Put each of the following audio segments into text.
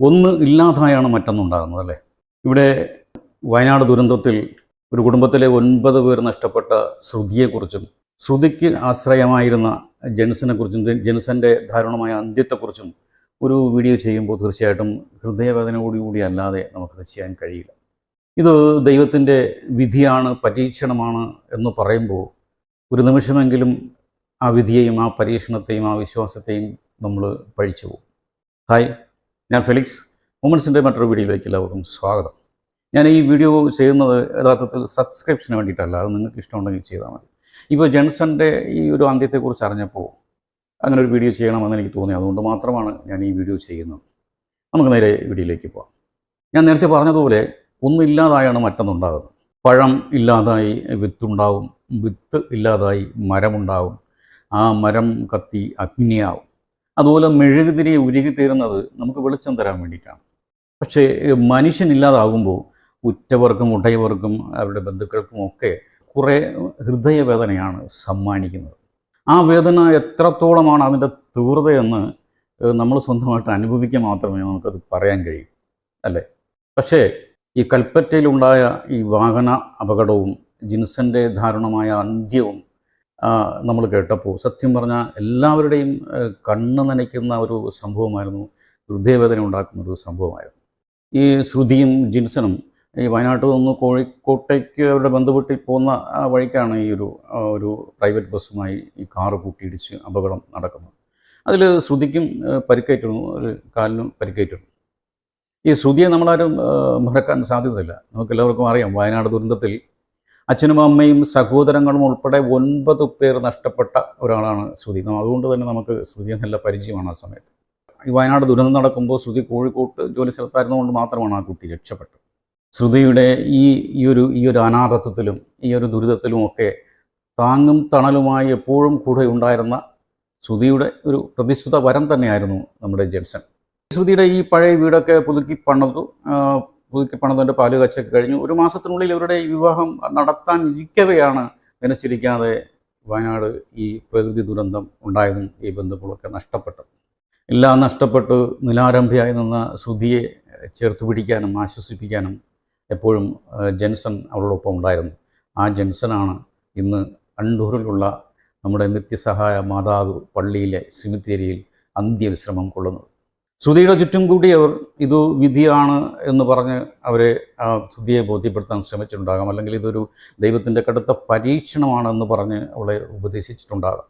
ഒന്ന് ഇല്ലാതായാണ് മറ്റൊന്നുണ്ടാകുന്നത് അല്ലേ? ഇവിടെ വയനാട് ദുരന്തത്തിൽ ഒരു കുടുംബത്തിലെ ഒൻപത് പേർ നഷ്ടപ്പെട്ട ശ്രുതിയെക്കുറിച്ചും ശ്രുതിക്ക് ആശ്രയമായിരുന്ന ജെൻസിനെക്കുറിച്ചും ജെൻസന്റെ ദാരുണമായ അന്ത്യത്തെക്കുറിച്ചും ഒരു വീഡിയോ ചെയ്യുമ്പോൾ തീർച്ചയായിട്ടും ഹൃദയവേദനയോടുകൂടി അല്ലാതെ നമുക്കത് ചെയ്യാൻ കഴിയില്ല. ഇത് ദൈവത്തിന്റെ വിധിയാണ് പരീക്ഷണമാണ് എന്ന് പറയുമ്പോൾ ഒരു നിമിഷമെങ്കിലും ആ വിധിയെയും ആ പരീക്ഷണത്തെയും ആ വിശ്വാസത്തെയും നമ്മൾ പഴിച്ചു പോകും. ഹായ്. ഞാൻ ഫെലിക്സ് വുമൻസിന്റെ മറ്റൊരു വീഡിയോയിലേക്ക് എല്ലാവർക്കും സ്വാഗതം. ഞാൻ ഈ വീഡിയോ ചെയ്യുന്നത് യഥാർത്ഥത്തിൽ സബ്സ്ക്രിപ്ഷന് വേണ്ടിയിട്ടല്ല അത് നിങ്ങൾക്ക് ഇഷ്ടമുണ്ടെങ്കിൽ ചെയ്താൽ മതി. ഇപ്പോൾ ജെൻസന്റെ ഈ ഒരു അന്ത്യത്തെക്കുറിച്ച് അറിഞ്ഞപ്പോൾ അങ്ങനെ ഒരു വീഡിയോ ചെയ്യണമെന്ന് എനിക്ക് തോന്നി. അതുകൊണ്ട് മാത്രമാണ് ഞാൻ ഈ വീഡിയോ ചെയ്യുന്നത്. നമുക്ക് നേരെ വീഡിയോയിലേക്ക് പോകാം. ഞാൻ നേരത്തെ പറഞ്ഞതുപോലെ ഒന്നില്ലാതായാണ് മറ്റൊന്നുണ്ടാകുന്നത്. പഴം ഇല്ലാതായി വിത്തുണ്ടാവും വിത്ത് ഇല്ലാതായി മരമുണ്ടാവും. ആ മരം കത്തി അഗ്നിയാവും. അതുപോലെ മെഴുകുതിരി ഉരുകിത്തീരുന്നത് നമുക്ക് വെളിച്ചം തരാൻ വേണ്ടിയിട്ടാണ്. പക്ഷേ മനുഷ്യനില്ലാതാകുമ്പോൾ ഉറ്റവർക്കും ഉടയവർക്കും അവരുടെ ബന്ധുക്കൾക്കും ഒക്കെ കുറേ ഹൃദയവേദനയാണ് സമ്മാനിക്കുന്നത്. ആ വേദന എത്രത്തോളമാണ് അതിന്റെ തീവ്രതയെന്ന് നമ്മൾ സ്വന്തമായിട്ട് അനുഭവിക്കുക മാത്രമേ നമുക്കത് പറയാൻ കഴിയൂ അല്ലേ? പക്ഷേ ഈ കൽപ്പറ്റയിലുണ്ടായ ഈ വാഹന അപകടവും ജിൻസന്റെ ദാരുണമായ അന്ത്യവും നമ്മൾ കേട്ടപ്പോൾ സത്യം പറഞ്ഞാൽ എല്ലാവരുടെയും കണ്ണ് നനയ്ക്കുന്ന ഒരു സംഭവമായിരുന്നു ഹൃദയവേദന ഉണ്ടാക്കുന്ന ഒരു സംഭവമായിരുന്നു. ഈ ശ്രുതിയും ജിൻസനും ഈ വയനാട്ടിൽ നിന്ന് കോഴിക്കോട്ടേക്ക് അവരുടെ ബന്ധുവീട്ടിൽ പോകുന്ന വഴിക്കാണ് ഈ ഒരു ഒരു പ്രൈവറ്റ് ബസ്സുമായി ഈ കാറ് കൂട്ടിയിടിച്ച് അപകടം നടക്കുന്നത്. അതിൽ ശ്രുതിക്കും പരിക്കേറ്റിരുന്നു ഒരു കാലിനും പരിക്കേറ്റിരുന്നു. ഈ ശ്രുതിയെ നമ്മളാരും മറക്കാൻ സാധ്യതയില്ല. നമുക്ക് എല്ലാവർക്കും അറിയാം വയനാട് ദുരന്തത്തിൽ അച്ഛനും അമ്മയും സഹോദരങ്ങളും ഉൾപ്പെടെ ഒൻപത് പേർ നഷ്ടപ്പെട്ട ഒരാളാണ് ശ്രുതി. അതുകൊണ്ട് തന്നെ നമുക്ക് ശ്രുതിയെ നല്ല പരിചയമാണ് ആ സമയത്ത്. ഈ വയനാട് ദുരന്തം നടക്കുമ്പോൾ ശ്രുതി കോഴിക്കോട്ട് ജോലി സ്ഥലത്തായിരുന്നതുകൊണ്ട് മാത്രമാണ് ആ കുട്ടി രക്ഷപ്പെട്ടത്. ശ്രുതിയുടെ ഈ ഈ ഒരു ഈ ഒരു അനാഥത്വത്തിലും ഈ ഒരു ദുരിതത്തിലും ഒക്കെ താങ്ങും തണലുമായി എപ്പോഴും കൂടെ ഉണ്ടായിരുന്ന ശ്രുതിയുടെ ഒരു പ്രതിശ്രുത വരം തന്നെയായിരുന്നു നമ്മുടെ ജെൻസൺ. ശ്രുതിയുടെ ഈ പഴയ വീടൊക്കെ പുതുക്കി പണിതു പുതുക്കി പണിതതിന്റെ പാൽ കച്ചൊക്കെ കഴിഞ്ഞു. ഒരു മാസത്തിനുള്ളിൽ ഇവരുടെ ഈ വിവാഹം നടത്താൻ ഇരിക്കവെയാണ് നനച്ചിരിക്കാതെ വയനാട് ഈ പ്രകൃതി ദുരന്തം ഉണ്ടായതും ഈ ബന്ധുക്കളൊക്കെ നഷ്ടപ്പെട്ടത്. എല്ലാം നഷ്ടപ്പെട്ട് നിലാരംഭിയായി നിന്ന ശ്രുതിയെ ചേർത്ത് പിടിക്കാനും ആശ്വസിപ്പിക്കാനും എപ്പോഴും ജെൻസൺ അവളോടൊപ്പം ഉണ്ടായിരുന്നു. ആ ജെൻസനാണ് ഇന്ന് അണ്ടൂരിലുള്ള നമ്മുടെ നിത്യസഹായ മാതാവ് പള്ളിയിലെ സിമിത്തേരിയിൽ അന്ത്യവിശ്രമം കൊള്ളുന്നത്. ശ്രുതിയുടെ ചുറ്റും കൂടി അവർ ഇത് വിധിയാണ് എന്ന് പറഞ്ഞ് അവരെ ആ ശ്രുതിയെ ബോധ്യപ്പെടുത്താൻ ശ്രമിച്ചിട്ടുണ്ടാകാം. അല്ലെങ്കിൽ ഇതൊരു ദൈവത്തിന്റെ കടുത്ത പരീക്ഷണമാണെന്ന് പറഞ്ഞ് അവളെ ഉപദേശിച്ചിട്ടുണ്ടാകാം.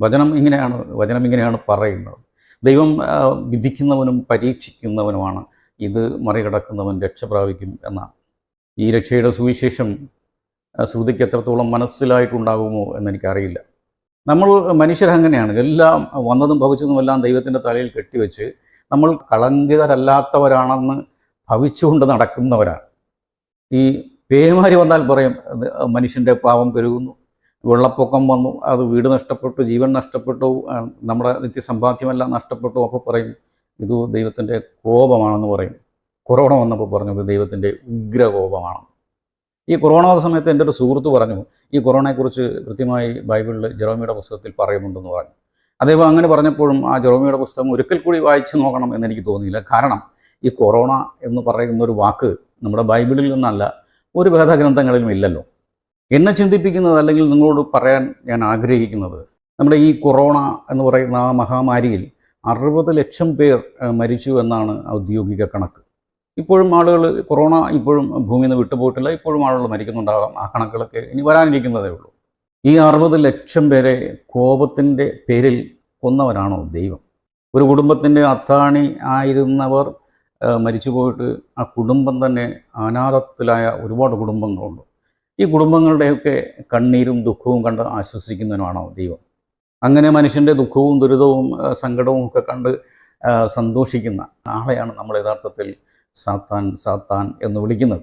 വചനം ഇങ്ങനെയാണ് വചനം ഇങ്ങനെയാണ് പറയുന്നത്. ദൈവം വിധിക്കുന്നവനും പരീക്ഷിക്കുന്നവനുമാണ്. ഇത് മറികടക്കുന്നവൻ രക്ഷ പ്രാപിക്കും എന്നാണ്. ഈ രക്ഷയുടെ സുവിശേഷം ശ്രുതിക്ക് എത്രത്തോളം മനസ്സിലായിട്ടുണ്ടാകുമോ എന്നെനിക്കറിയില്ല. നമ്മൾ മനുഷ്യരങ്ങനെയാണ്. എല്ലാം വന്നതും ഭവിച്ചതുമെല്ലാം ദൈവത്തിന്റെ തലയിൽ കെട്ടിവെച്ച് നമ്മൾ കളങ്കിതരല്ലാത്തവരാണെന്ന് ഭവിച്ചുകൊണ്ട് നടക്കുന്നവരാണ്. ഈ പേമാരി വന്നാൽ പറയും മനുഷ്യന്റെ പാവം പെരുകുന്നു വെള്ളപ്പൊക്കം വന്നു അത് വീട് നഷ്ടപ്പെട്ടു ജീവൻ നഷ്ടപ്പെട്ടു നമ്മുടെ നിത്യസമ്പാദ്യമെല്ലാം നഷ്ടപ്പെട്ടു അപ്പോൾ പറയും. ഇത് ദൈവത്തിന്റെ കോപമാണെന്ന് പറയും. കൊറോണ വന്നപ്പോൾ പറഞ്ഞു ഇത് ദൈവത്തിന്റെ ഉഗ്രകോപമാണ്. ഈ കൊറോണ സമയത്ത് എന്റെ ഒരു സുഹൃത്ത് പറഞ്ഞു ഈ കൊറോണയെക്കുറിച്ച് കൃത്യമായി ബൈബിളിൽ ജെറോമിയുടെ പുസ്തകത്തിൽ പറയുന്നുണ്ടെന്ന് പറഞ്ഞു. അതേപോലെ അങ്ങനെ പറഞ്ഞപ്പോഴും ആ ജെറോമിയുടെ പുസ്തകം ഒരിക്കൽ കൂടി വായിച്ചു നോക്കണം എന്നെനിക്ക് തോന്നിയില്ല. കാരണം ഈ കൊറോണ എന്ന് പറയുന്ന ഒരു വാക്ക് നമ്മുടെ ബൈബിളിൽ നിന്നല്ല ഒരു വേദഗ്രന്ഥങ്ങളിലും ഇല്ലല്ലോ. എന്നെ ചിന്തിപ്പിക്കുന്നത് അല്ലെങ്കിൽ നിങ്ങളോട് പറയാൻ ഞാൻ ആഗ്രഹിക്കുന്നത് നമ്മുടെ ഈ കൊറോണ എന്ന് പറയുന്ന ആ മഹാമാരിയിൽ അറുപത് ലക്ഷം പേർ മരിച്ചു എന്നാണ് ഔദ്യോഗിക കണക്ക്. ഇപ്പോഴും ആളുകൾ കൊറോണ ഇപ്പോഴും ഭൂമിയിൽ നിന്ന് വിട്ടുപോയിട്ടില്ല. ഇപ്പോഴും ആളുകൾ മരിക്കുന്നുണ്ടാകാം. ആ കണക്കുകളൊക്കെ ഇനി വരാനിരിക്കുന്നതേ ഉള്ളൂ. ഈ അറുപത് ലക്ഷം പേരെ കോപത്തിന്റെ പേരിൽ കൊന്നവരാണോ ദൈവം? ഒരു കുടുംബത്തിന്റെ അത്താണി ആയിരുന്നവർ മരിച്ചു പോയിട്ട് ആ കുടുംബം തന്നെ അനാഥത്തിലായ ഒരുപാട് കുടുംബങ്ങളുണ്ട്. ഈ കുടുംബങ്ങളുടെയൊക്കെ കണ്ണീരും ദുഃഖവും കണ്ട് ആശ്വസിക്കുന്നവനാണോ ദൈവം? അങ്ങനെ മനുഷ്യന്റെ ദുഃഖവും ദുരിതവും സങ്കടവും ഒക്കെ കണ്ട് സന്തോഷിക്കുന്ന ആളെയാണ് നമ്മൾ യഥാർത്ഥത്തിൽ സാത്താൻ സാത്താൻ എന്ന് വിളിക്കുന്നത്.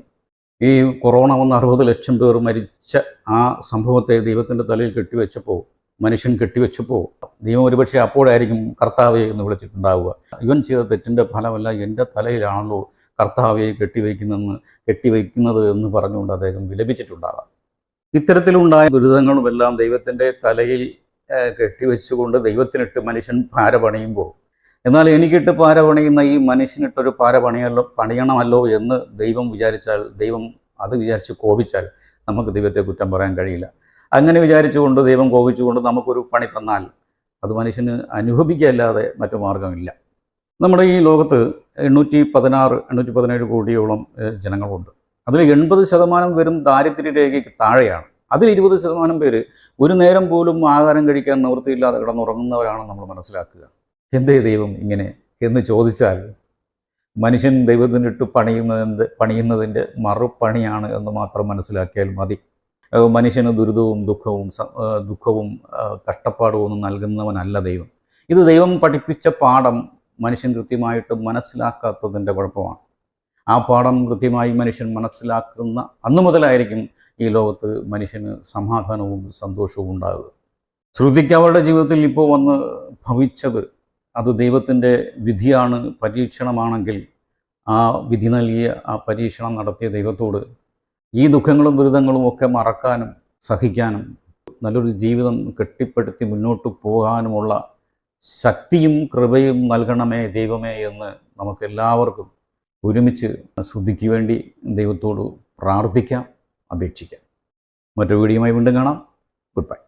ഈ കൊറോണ വന്ന അറുപത് ലക്ഷം പേർ മരിച്ച ആ സംഭവത്തെ ദൈവത്തിന്റെ തലയിൽ കെട്ടിവെച്ചപ്പോൾ മനുഷ്യൻ കെട്ടിവെച്ചപ്പോൾ ദൈവം ഒരുപക്ഷെ അപ്പോഴായിരിക്കും കർത്താവെ എന്ന് വിളിച്ചിട്ടുണ്ടാവുക. ഇവൻ ചെയ്ത തെറ്റിന്റെ ഫലമല്ല എന്റെ തലയിലാണല്ലോ കർത്താവെ കെട്ടിവയ്ക്കുന്നെന്ന് കെട്ടിവയ്ക്കുന്നത് എന്ന് പറഞ്ഞുകൊണ്ട് അദ്ദേഹം വിലപിച്ചിട്ടുണ്ടാകാം. ഇത്തരത്തിലുണ്ടായ ദുരിതങ്ങളുമെല്ലാം ദൈവത്തിന്റെ തലയിൽ കെട്ടിവെച്ചുകൊണ്ട് ദൈവത്തിനിട്ട് മനുഷ്യൻ ഭാര പണിയുമ്പോൾ എന്നാൽ എനിക്കിട്ട് പാര പണിയുന്ന ഈ മനുഷ്യനിട്ടൊരു പാര പണിയല്ലോ പണിയണമല്ലോ എന്ന് ദൈവം വിചാരിച്ചാൽ ദൈവം അത് വിചാരിച്ച് കോപിച്ചാൽ നമുക്ക് ദൈവത്തെ കുറ്റം പറയാൻ കഴിയില്ല. അങ്ങനെ വിചാരിച്ചുകൊണ്ട് ദൈവം കോപിച്ചുകൊണ്ട് നമുക്കൊരു പണി തന്നാൽ അത് മനുഷ്യന് അനുഭവിക്കല്ലാതെ മറ്റു മാർഗമില്ല നമ്മുടെ ഈ ലോകത്ത് എണ്ണൂറ്റി പതിനാറ് എണ്ണൂറ്റി പതിനേഴ് കോടിയോളം ജനങ്ങളുണ്ട്. അതിൽ എൺപത് ശതമാനം പേരും ദാരിദ്ര്യ രേഖയ്ക്ക് താഴെയാണ്. അതിൽ ഇരുപത് ശതമാനം പേര് ഒരു നേരം പോലും ആഹാരം കഴിക്കാൻ നിവൃത്തിയില്ലാതെ കിടന്നുറങ്ങുന്നവരാണ് നമ്മൾ മനസ്സിലാക്കുക. എന്തേ ദൈവം ഇങ്ങനെ എന്ന് ചോദിച്ചാൽ മനുഷ്യൻ ദൈവത്തിനിട്ട് പണിയുന്നതിന്റെ പണിയുന്നതിന്റെ മറുപണിയാണ് എന്ന് മാത്രം മനസ്സിലാക്കിയാൽ മതി. മനുഷ്യന് ദുരിതവും ദുഃഖവും ദുഃഖവും കഷ്ടപ്പാടും ഒന്നും നൽകുന്നവനല്ല ദൈവം. ഇത് ദൈവം പഠിപ്പിച്ച പാഠം മനുഷ്യൻ കൃത്യമായിട്ട് മനസ്സിലാക്കാത്തതിന്റെ കുഴപ്പമാണ്. ആ പാഠം കൃത്യമായി മനുഷ്യൻ മനസ്സിലാക്കുന്ന അന്നു മുതലായിരിക്കും ഈ ലോകത്ത് മനുഷ്യന് സമാധാനവും സന്തോഷവും ഉണ്ടാകുക ശ്രുതിക്ക് അവളുടെ ജീവിതത്തിൽ ഇപ്പോൾ വന്ന് ഭവിച്ചത് അത് ദൈവത്തിന്റെ വിധിയാണ് പരീക്ഷണമാണെങ്കിൽ ആ വിധി നൽകിയ ആ പരീക്ഷണം നടത്തിയ ദൈവത്തോട് ഈ ദുഃഖങ്ങളും ദുരിതങ്ങളും ഒക്കെ മറക്കാനും സഹിക്കാനും നല്ലൊരു ജീവിതം കെട്ടിപ്പടുത്തി മുന്നോട്ട് പോകാനുമുള്ള ശക്തിയും കൃപയും നൽകണമേ ദൈവമേ എന്ന് നമുക്കെല്ലാവർക്കും ഒരുമിച്ച് ശ്രുതിക്ക് വേണ്ടി ദൈവത്തോട് പ്രാർത്ഥിക്കാം അപേക്ഷിക്കാം. മറ്റൊരു വീഡിയോയുമായി വീണ്ടും കാണാം. Good bye